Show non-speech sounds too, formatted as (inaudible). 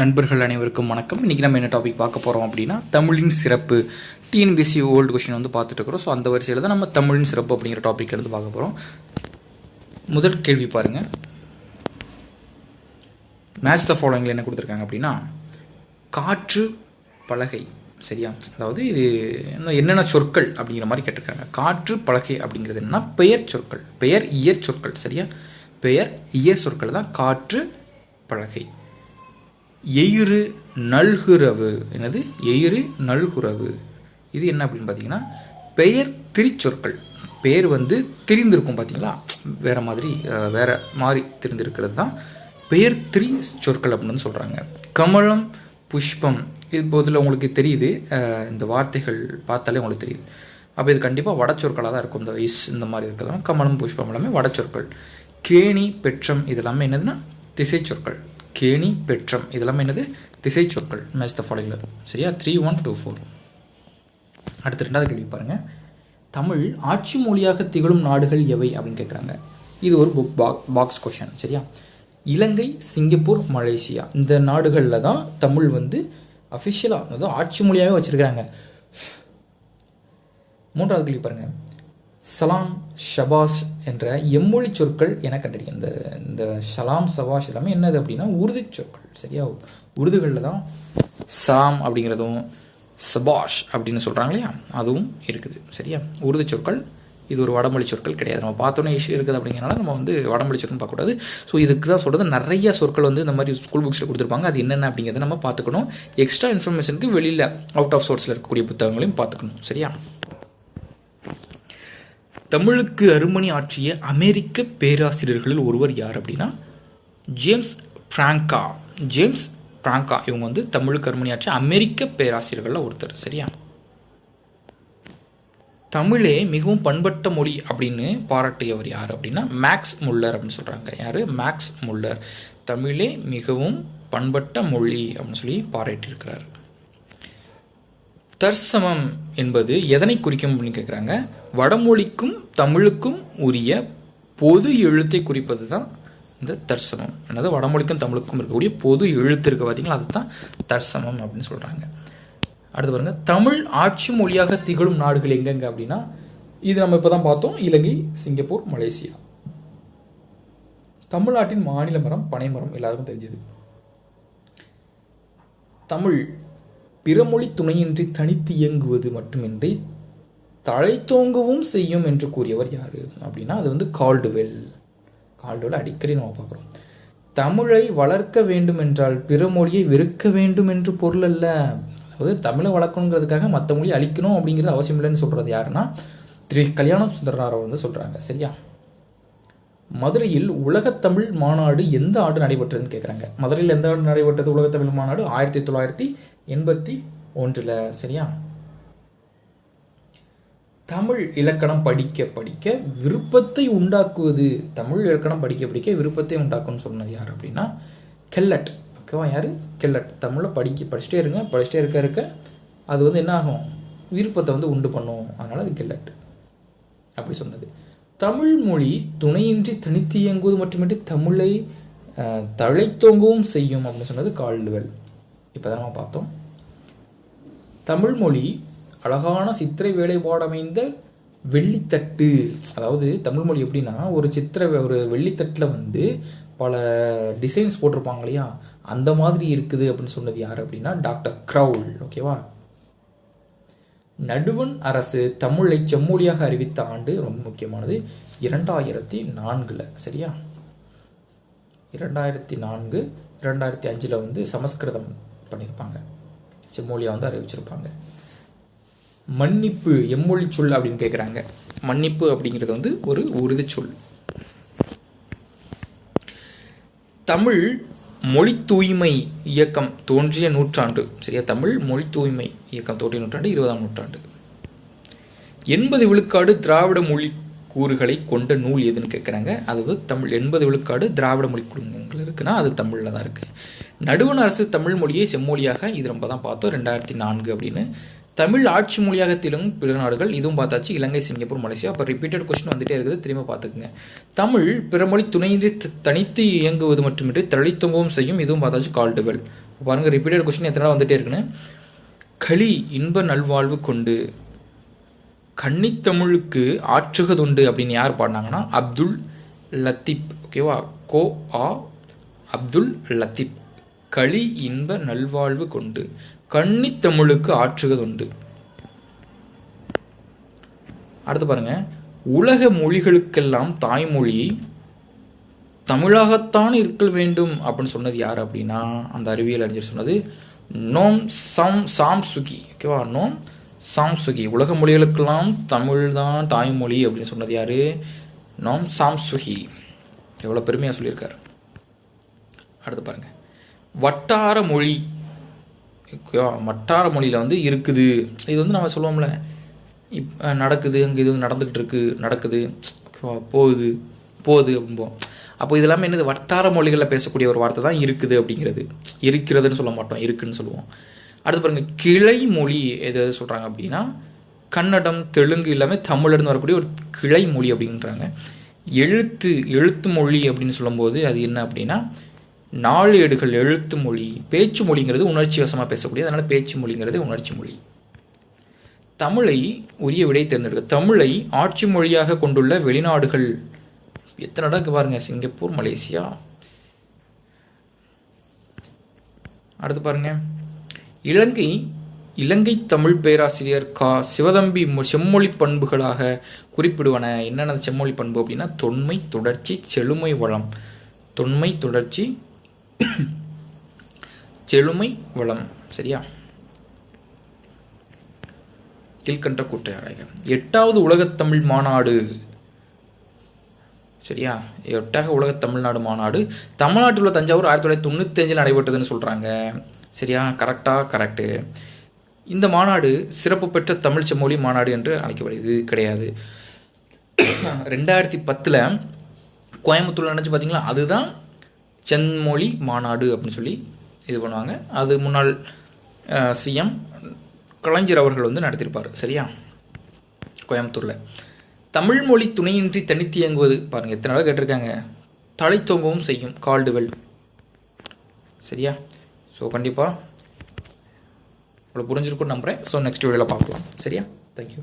நண்பர்கள் அனைவருக்கும் வணக்கம். இன்றைக்கி நம்ம என்ன டாபிக் பார்க்க போகிறோம் அப்படின்னா தமிழின் சிறப்பு. டிஎன்பிசி ஓல்டு கொஷின் வந்து பார்த்துட்டு இருக்கிறோம். ஸோ அந்த வரிசையில் தான் நம்ம தமிழின் சிறப்பு அப்படிங்கிற டாபிக் எடுத்து பார்க்க போகிறோம் முதல் கேள்வி பாருங்கள் மேட்ச் த ஃபாலோயிங்கில் என்ன கொடுத்துருக்காங்க அப்படின்னா காற்று பலகை. சரியா? அதாவது இது என்னென்ன சொற்கள் அப்படிங்கிற மாதிரி கேட்டிருக்காங்க. காற்று பலகை அப்படிங்கிறது என்னன்னா பெயர் சொற்கள். பெயர் இயற் சொற்கள். சரியா? பெயர் இயற் சொற்கள் தான் காற்று பலகை. எயிறு நல்குறவு. என்னது? எயிறு நல்குறவு. இது என்ன அப்படின்னு பார்த்தீங்கன்னா பெயர் திரிச்சொற்கள். பெயர் வந்து திரிந்திருக்கும் பார்த்தீங்களா? வேற மாதிரி வேறு வேற மாதிரி திரிந்திருக்கிறது தான் பெயர் திரி சொற்கள் அப்படின்னு சொல்கிறாங்க கமலம் புஷ்பம் இது போதில் உங்களுக்கு தெரியுது. இந்த வார்த்தைகள் பார்த்தாலே உங்களுக்கு தெரியுது. அப்போ இது கண்டிப்பாக வடச்சொற்களாக தான் இருக்கும். இந்த இஸ் இந்த மாதிரி இருக்கலாம் கமலம் புஷ்பம் எல்லாமே வடச்சொற்கள். கேணி பெற்றம் இதெல்லாமே என்னதுன்னா திசை சொற்கள் கேணி பெற்றம். இதெல்லாமே என்னது? திசை சொற்கள் மேட்ச் த ஃபாலோயில் சரியா? த்ரீ ஒன் டூ ஃபோர் அடுத்து ரெண்டாவது கேள்வி பாருங்க. தமிழ் ஆட்சி மொழியாக திகழும் நாடுகள் எவை அப்படின்னு கேட்குறாங்க இது ஒரு புக் பாக்ஸ் கொஷன் சரியா? Ilangai Singapore Malaysia. இந்த நாடுகளில் தான் தமிழ் வந்து அஃபிஷியலாக அதாவது ஆட்சி மொழியாகவே வச்சுருக்கிறாங்க. மூன்றாவது கேள்வி பாருங்கள் சலாம் ஷபாஸ் என்ற எம்மொழி சொற்கள் என கண்டறியும் இந்த இந்த சலாம் சபாஷ் எல்லாமே என்னது அப்படின்னா உருது சொற்கள் சரியா? உருதுகளில் தான் சலாம் அப்படிங்கிறதும் சபாஷ் அப்படின்னு சொல்கிறாங்க இல்லையா? அதுவும் இருக்குது சரியா? உருது சொற்கள் இது ஒரு வடமொழி சொற்கள் கிடையாது. நம்ம பார்த்தோன்னே இஷ்யூ இருக்குது அப்படிங்கிறனால நம்ம வந்து வடமொழி சொற்கள் பார்க்கக்கூடாது ஸோ இதுக்கு தான் சொல்கிறது நிறைய சொற்கள் வந்து இந்த மாதிரி ஸ்கூல் புக்ஸில் கொடுத்துருப்பாங்க. அது என்னென்ன அப்படிங்கிறத நம்ம பார்த்துக்கணும். எக்ஸ்ட்ரா இன்ஃபர்மேஷனுக்கு வெளியில் அவுட் ஆஃப் சோர்ஸில் இருக்கக்கூடிய புத்தகங்களையும் பார்த்துக்கணும் சரியா? தமிழுக்கு அருமணி ஆற்றிய அமெரிக்க பேராசிரியர்களில் ஒருவர் யார் அப்படின்னா ஜேம்ஸ் ஃப்ராங்கா ஜேம்ஸ் பிராங்கா இவங்க வந்து தமிழுக்கு அருமணி ஆற்றிய அமெரிக்க பேராசிரியர்களில் ஒருத்தர் சரியா? தமிழே மிகவும் பண்பட்ட மொழி அப்படின்னு பாராட்டியவர் யார் அப்படின்னா மேக்ஸ் முல்லர் அப்படின்னு சொல்கிறாங்க யார்? Max Muller. தமிழே மிகவும் பண்பட்ட மொழி அப்படின்னு சொல்லி பாராட்டியிருக்கிறார். தற்சமம் என்பது எதனை குறிக்கும் அப்படின்னு கேட்குறாங்க வடமொழிக்கும் தமிழுக்கும் உரிய பொது எழுத்தை குறிப்பது தான் இந்த தற்சமம் என்னது? வடமொழிக்கும் தமிழுக்கும் இருக்கக்கூடிய பொது எழுத்து இருக்க பார்த்தீங்களா அதுதான் தற்சமம் அப்படின்னு சொல்கிறாங்க அடுத்து பாருங்க. தமிழ் ஆட்சி மொழியாக திகழும் நாடுகள் எங்கெங்க அப்படின்னா இது நம்ம இப்போ தான் பார்த்தோம். Ilangai Singapore Malaysia. தமிழ்நாட்டின் மாநில மரம் பனைமரம் எல்லாருக்கும் தெரிஞ்சது. தமிழ் பிறமொழி துணையின்றி தனித்து இயங்குவது மட்டுமின்றி தழைத்தோங்கவும் செய்யும் என்று கூறியவர் யாரு? அப்படின்னா அது வந்து கால்டுவெல். கால்டுவெல் அடிக்கடி நம்ம பார்க்குறோம். தமிழை வளர்க்க வேண்டும் என்றால் பிற மொழியை வெறுக்க வேண்டும் என்று பொருள் அல்ல. அதாவது தமிழை வளர்க்கணுங்கிறதுக்காக மற்ற மொழி அழிக்கணும் அப்படிங்கிறது அவசியம் இல்லைன்னு சொல்றது யாருன்னா திரு கல்யாணம் சுந்தரனார் வந்து சொல்றாங்க. சரியா? மதுரையில் உலகத்தமிழ் மாநாடு எந்த ஆண்டு நடைபெற்றதுன்னு கேட்குறாங்க மதுரையில் எந்த ஆண்டு நடைபெற்றது? உலகத்தமிழ் மாநாடு ஆயிரத்தி தொள்ளாயிரத்தி எண்பத்தி ஒன்றில் சரியா? தமிழ் இலக்கணம் படிக்க படிக்க விருப்பத்தை உண்டாக்குவது. தமிழ் இலக்கணம் படிக்க படிக்க விருப்பத்தை உண்டாக்குன்னு சொன்னது யார் அப்படின்னா கெல்லட். ஓகேவா யார்? கெல்லட். தமிழில் படிக்க படிச்சுட்டே இருங்க படிச்சுட்டே இருக்க இருக்க அது வந்து என்ன ஆகும் விருப்பத்தை வந்து உண்டு பண்ணும். அதனால் அது கெல்லட். அப்படி சொன்னது. தமிழ் மொழி துணையின்றி தனித்து இயங்குவது மட்டுமின்றி தமிழை தழைத்தோங்கவும் செய்யும் அப்படின்னு சொன்னது கால்டுவெல் இப்போ நம்ம பார்த்தோம். தமிழ்மொழி அழகான சித்திரை வேலைப்பாடமைந்த வெள்ளித்தட்டு. அதாவது தமிழ்மொழி எப்படின்னா ஒரு சித்திர ஒரு வெள்ளித்தட்டில் வந்து பல டிசைன்ஸ் போட்டிருப்பாங்க இல்லையா? அந்த மாதிரி இருக்குது அப்படின்னு சொன்னது யார் அப்படின்னா டாக்டர் க்ரௌல் ஓகேவா நடுவன் அரசு தமிழை செம்மொழியாக அறிவித்த ஆண்டு ரொம்ப முக்கியமானது. இரண்டாயிரத்தி நான்கில் சரியா? இரண்டாயிரத்தி நான்கு இரண்டாயிரத்தி அஞ்சில் வந்து சமஸ்கிருதம் பண்ணியிருப்பாங்க. செம்மொழியாக வந்து அறிவிச்சிருப்பாங்க. மன்னிப்பு எம்மொழி சொல் அப்படின்னு கேட்குறாங்க மன்னிப்பு அப்படிங்கிறது வந்து ஒரு உறுதி சொல். தமிழ் மொழி தூய்மை இயக்கம் தோன்றிய நூற்றாண்டு. சரியா? தமிழ் மொழி தூய்மை இயக்கம் தோன்றிய நூற்றாண்டு இருபதாம் நூற்றாண்டு. எண்பது விழுக்காடு திராவிட மொழி கூறுகளை கொண்ட நூல் எதுன்னு கேட்குறாங்க அது வந்து தமிழ் எண்பது விழுக்காடு திராவிட மொழி குடும்பங்கள் இருக்குன்னா அது தமிழில் தான் இருக்கு. நடுவண் அரசு தமிழ் மொழியை செம்மொழியாக இது ரொம்ப தான் பார்த்தோம் ரெண்டாயிரத்தி நான்கு அப்படின்னு. தமிழ் ஆட்சி மொழியாக திலங்கும் பிற நாடுகள் இதுவும் பார்த்தாச்சு இலங்கை சிங்கப்பூர் மலேசியா அப்போ ரிப்பீட்டட் கொஸ்டின் வந்துட்டே இருக்குது திரும்ப பார்த்துக்குங்க. தமிழ் பிறமொழி துணையின்றி த- தனித்து இயங்குவது மட்டுமின்றி தழித்தொங்கவும் செய்யும் இதுவும் பார்த்தாச்சு கால்டுவெல். பாருங்க ரிப்பீட்டட் கொஸ்டின் எத்தனை வந்துட்டே இருக்குன்னு. களி இன்ப நல்வாழ்வு கொண்டு கன்னித்தமிழுக்கு ஆற்றுகதுண்டு அப்படின்னு யார் பாடினாங்கன்னா அப்துல் லத்தீப் ஓகேவா கோ ஆ அப்துல் லத்தீப். களி இன்ப நல்வாழ்வு கொண்டு கன்னித்தமிழுக்கு ஆற்றுகதுண்டு அடுத்து பாருங்க உலக மொழிகளுக்கெல்லாம் தாய்மொழி தமிழாகத்தான் இருக்க வேண்டும் அப்படின்னு சொன்னது யார் அப்படின்னா அந்த அறிவியல் அறிஞர் சொன்னது நோம் சாம் சாம் சுகி ஓகேவா நோம் சாம் சுகி உலக மொழிகளுக்கெல்லாம் தமிழ் தான் தாய்மொழி அப்படின்னு சொன்னது யாரு? நோம் சாம் சுகி எவ்வளோ பெருமையாக சொல்லியிருக்காரு. அடுத்து பாருங்க. வட்டார மொழி. வட்டார மொழியில் வந்து இருக்குது. இது வந்து நம்ம சொல்லுவோம்ல இப் நடக்குது அங்கே இது நடந்துக்கிட்டு இருக்கு நடக்குது போகுது போகுது அப்படிம்போம். அப்போ இது எல்லாமே என்னது வட்டார மொழிகளில் பேசக்கூடிய ஒரு வார்த்தை தான் இருக்குது அப்படிங்கிறது. இருக்கிறதுன்னு சொல்ல மாட்டோம் இருக்குன்னு சொல்லுவோம். அடுத்து பாருங்க கிளை மொழி எது எது சொல்கிறாங்க அப்படின்னா கன்னடம் தெலுங்கு எல்லாமே தமிழ்லேருந்து வரக்கூடிய ஒரு கிளை மொழி அப்படின்றாங்க. எழுத்து எழுத்து மொழி அப்படின்னு சொல்லும்போது அது என்ன அப்படின்னா நாளேடுகள் எழுத்து மொழி பேச்சு மொழிங்கிறது உணர்ச்சி வசமாக பேசக்கூடிய அதனால பேச்சு மொழிங்கிறது உணர்ச்சி மொழி. தமிழை உரிய விடை தேர்ந்தெடுக்க தமிழை ஆட்சி மொழியாக கொண்டுள்ள வெளிநாடுகள் எத்தனை இடம் பாருங்க சிங்கப்பூர் மலேசியா. அடுத்து பாருங்க. இலங்கை இலங்கை தமிழ் பேராசிரியர் கா. சிவதம்பி மொ- செம்மொழி பண்புகளாக குறிப்பிடுவன. என்னென்ன செம்மொழி பண்பு அப்படின்னா தொன்மை தொடர்ச்சி செழுமை வளம். தொன்மை தொடர்ச்சி (coughs) செழுமை வளம் சரியா? கீழ்கண்ட கூற்றையாராய்க எட்டாவது உலகத் தமிழ் மாநாடு சரியா? எட்டாக உலக தமிழ்நாடு மாநாடு. தமிழ்நாட்டில் உள்ள தஞ்சாவூர் ஆயிரத்தி தொள்ளாயிரத்தி தொண்ணூத்தஞ்சில் நடைபெற்றதுன்னு சொல்கிறாங்க சரியா? கரெக்டாக கரெக்டு இந்த மாநாடு சிறப்பு பெற்ற தமிழ் செம்மொழி மாநாடு என்று அழைக்கப்படுது கிடையாது. (coughs) ரெண்டாயிரத்தி பத்தில் கோயம்புத்தூரில் நினச்சி பார்த்தீங்களா? அதுதான் செம்மொழி மாநாடு அப்படின்னு சொல்லி இது பண்ணுவாங்க. அது முன்னாள் சிஎம் கலைஞர் அவர்கள் வந்து நடத்தியிருப்பார். சரியா? கோயம்புத்தூரில். தமிழ் மொழி துணையின்றி தனித்து இயங்குவது. பாருங்கள் எத்தனை நாள் கேட்டிருக்காங்க. தலை தொங்கவும் செய்யும் கால்டுவெல். சரியா? ஸோ கண்டிப்பாக இவ்வளோ புரிஞ்சிருக்கும்னு நம்புகிறேன் ஸோ நெக்ஸ்ட் வீடியோவில் பார்க்கலாம். சரியா? தேங்க்யூ